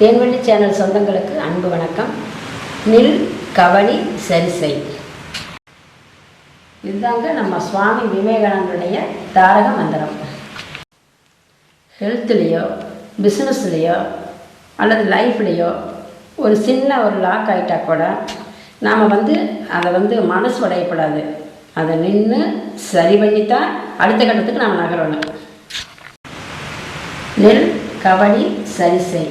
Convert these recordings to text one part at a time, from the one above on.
தேன்வெளி channel சொந்தங்களுக்கு அன்பு வணக்கம். நில் கவனி சரிசை இதுதாங்க நம்ம சுவாமி விவேகானந்தருடைய தாரக மந்திரம். ஹெல்த்லேயோ பிஸ்னஸ்லேயோ அல்லது லைஃப்லேயோ ஒரு சின்ன ஒரு லாக் ஆகிட்டா கூட நாம் வந்து அதை வந்து மனசு உடையப்படாது. அதை நின்று சரி பண்ணித்தான் அடுத்த கட்டத்துக்கு நாம் நகரணும். நெல் கவனி சரிசை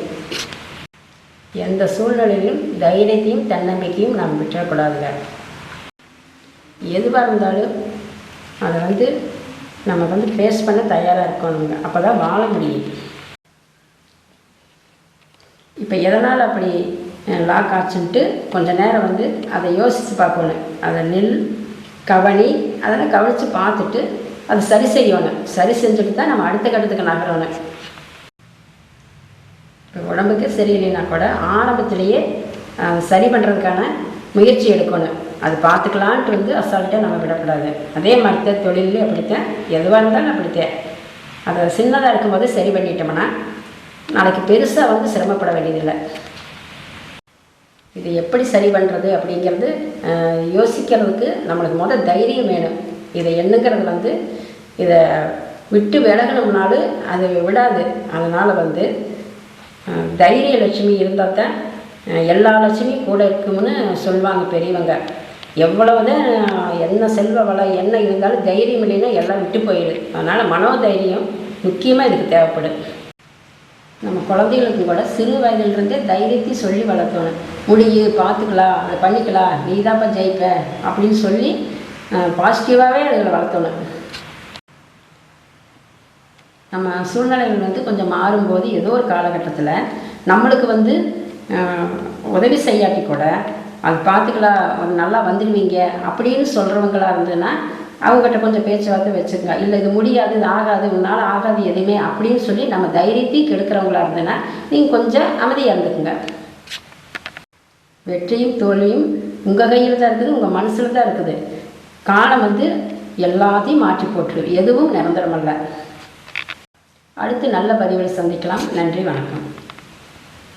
எந்த சூழ்நிலையிலும் தைரியத்தையும் தன்னம்பிக்கையும் நாம் விட்டுறக்கூடாதுங்க எதுவாக இருந்தாலும் அதை வந்து நம்ம வந்து ஃபேஸ் பண்ண தயாராக இருக்கணுங்க. அப்போ தான் வாழ முடியும். இப்போ எதனால் அப்படி லாக் ஆச்சுன்ட்டு கொஞ்சம் நேரம் வந்து அதை யோசித்து பார்க்கணும். அதை நெல் கவனி அதெல்லாம் கவனித்து பார்த்துட்டு அதை சரி செய்யணும். சரி செஞ்சுட்டு தான் நம்ம அடுத்த கட்டத்துக்கு நகரணும். உடம்புக்கு சரியில்லைன்னா கூட ஆரம்பத்திலேயே சரி பண்ணுறதுக்கான முயற்சி எடுக்கணும். அது பார்த்துக்கலான்ட்டு வந்து அசால்ட்டாக நம்ம விடக்கூடாது. அதே மாதிரி தான் அப்படித்தான். எதுவாக இருந்தாலும் அப்படித்தான். அதை சின்னதாக இருக்கும்போது சரி பண்ணிட்டோம்னா நாளைக்கு பெருசாக வந்து சிரமப்பட வேண்டியதில்லை. இது எப்படி சரி பண்ணுறது அப்படிங்கிறது யோசிக்கிறதுக்கு நம்மளுக்கு மொதல் தைரியம் வேணும். இதை எண்ணுங்கிறது வந்து இதை விட்டு விலகணும்னாலும் அது விடாது. அதனால் வந்து தைரிய லட்சுமி இருந்தால் தான் எல்லா லட்சுமியும் கூட இருக்கும்னு சொல்லுவாங்க பெரியவங்க. எவ்வளவுதான் என்ன செல்வ வளம் என்ன இருந்தாலும் தைரியம் இல்லைன்னா எல்லாம் விட்டு போயிடுது அதனால் மனோதைரியம் முக்கியமாக இதுக்கு தேவைப்படும். நம்ம குழந்தைகளுக்கு கூட சிறு வயதிலிருந்தே தைரியத்தை சொல்லி வளர்த்தணும் முடியு பார்த்துக்கலாம் அதை பண்ணிக்கலாம் நீ தான்ப்பா ஜெயிப்ப அப்படின்னு சொல்லி பாசிட்டிவாகவே அதுகளை வளர்த்தணும் நம்ம சூழ்நிலைகள் வந்து கொஞ்சம் மாறும்போது ஏதோ ஒரு காலகட்டத்தில் நம்மளுக்கு வந்து உதவி செய்யாட்டி கூட அது பார்த்துக்கலாம் நல்லா வந்துடுவீங்க அப்படின்னு சொல்கிறவங்களா இருந்ததுன்னா அவங்ககிட்ட கொஞ்சம் பேச்சுவார்த்தை வச்சுக்கோங்க. இல்லை இது முடியாது இது ஆகாது உன்னால் ஆகாது எதுவுமே அப்படின்னு சொல்லி நம்ம தைரியத்தையும் கெடுக்கிறவங்களா இருந்ததுன்னா நீங்கள் கொஞ்சம் அமைதியாக இருந்துக்குங்க. வெற்றியும் தோல்வியும் உங்கள் கையில் தான் இருக்குது உங்கள் மனசில் தான் இருக்குது. காலம் வந்து எல்லாத்தையும் மாற்றி போட்டுரு எதுவும் நிரந்தரமல்ல. அடுத்து நல்ல பதிவில் சந்திக்கலாம். நன்றி வணக்கம்.